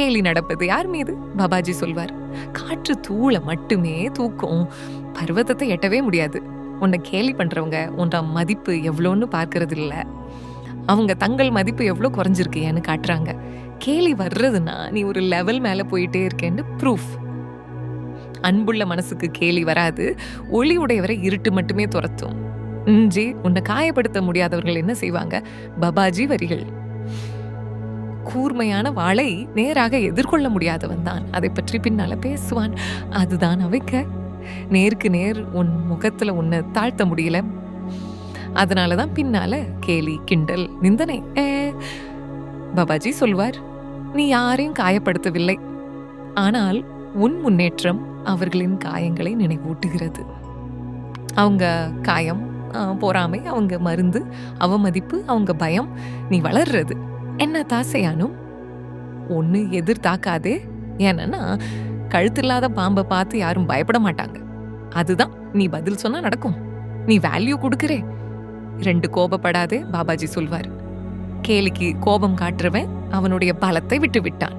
கேலி நடப்பது யார் மீது? பாபாஜி சொல்வார் காற்று தூளை மட்டுமே தூக்கும். பர்வதத்தை எட்டவே முடியாது. உன்னை கேலி பண்றவங்க உன்ற மதிப்பு எவ்வளோன்னு பார்க்கறது இல்லை அவங்க தங்கள் மதிப்பு எவ்வளோ குறைஞ்சிருக்கு ஏன்னு காட்டுறாங்க. கேலி வர்றதுன்னா நீ ஒரு லெவல் மேலே போயிட்டே இருக்கேன்னு ப்ரூஃப் அன்புள்ள மனசுக்கு கேலி வராது ஒளி உடையவரை இருட்டு மட்டுமே துரத்தும். இஞ்சி உன்னை காயப்படுத்த முடியாதவர்கள் என்ன செய்வாங்க? பபாஜி வரிகள். கூர்மையான வாளை நேராக எதிர்கொள்ள முடியாதவன் தான். அதை பற்றி பின்னால பேசுவான். அதுதான் அவைக்க. நேருக்கு நேர் உன் முகத்துல உன்னை தாழ்த்த முடியல. அதனாலதான் பின்னால கேலி கிண்டல் நிந்தனை. பாபாஜி சொல்வார் நீ யாரையும் காயப்படுத்தவில்லை. ஆனால் உன் முன்னேற்றம் அவர்களின் காயங்களை நினைவூட்டுகிறது. அவங்க காயம் பொறாமை அவங்க மருந்து அவமதிப்பு அவங்க பயம் நீ வளர்றது. என்ன தாசையானும் ஒன்று எதிர் தாக்காதே. ஏன்னா கழுத்தில்லாத பாம்பை பார்த்து யாரும் பயப்பட மாட்டாங்க. அதுதான் நீ பதில் சொன்னா நடக்கும். நீ வேல்யூ கொடுக்குறே. ரெண்டு கோபப்படாதே பாபாஜி சொல்வார். கேலிக்கு கோபம் காட்டுறவன் அவனுடைய பலத்தை விட்டு விட்டான்.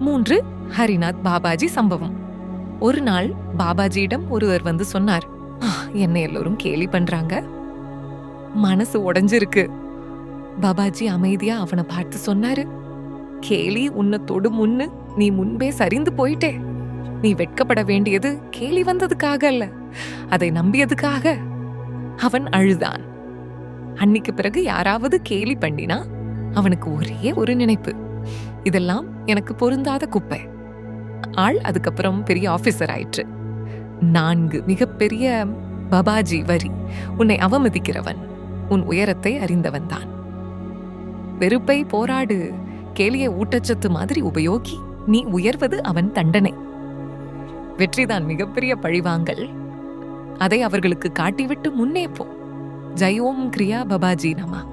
மூன்று ஹரிநாத் பாபாஜி சம்பவம். ஒரு நாள் பாபாஜியிடம் ஒருவர் வந்து சொன்னார் என்னை எல்லோரும் கேலி பண்றாங்க. மனசு உடஞ்சிருக்கு. பாபாஜி அமைதியா அவனை பார்த்து சொன்னாரு கேலி உன்னை தொடு முன்னு நீ முன்பே சரிந்து போயிட்டே. நீ வெட்கப்பட வேண்டியது கேலி வந்ததுக்காக அல்ல அதை நம்பியதுக்காக. அவன் அழுதான். அன்னிக்கு பிறகு யாராவது கேலி பண்ணினா அவனுக்கு ஒரே ஒரு நினைப்பு இதெல்லாம் எனக்கு பொருந்தாத குப்பை. ஆள் அதுக்கப்புறம் பெரிய ஆஃபீஸர் ஆயிற்று. நான்கு மிகப்பெரிய பபாஜி வரி உன்னை அவமதிக்கிறவன் உன் உயரத்தை அறிந்தவன் தான். வெறுப்பை போராடு. கேலிய ஊட்டச்சத்து மாதிரி உபயோகி. நீ உயர்வது அவன் தண்டனை. வெற்றிதான் மிகப்பெரிய பழிவாங்கல். அதை அவர்களுக்கு காட்டிவிட்டு முன்னே போ. ஜெயோம் கிரியா பபாஜி நமா.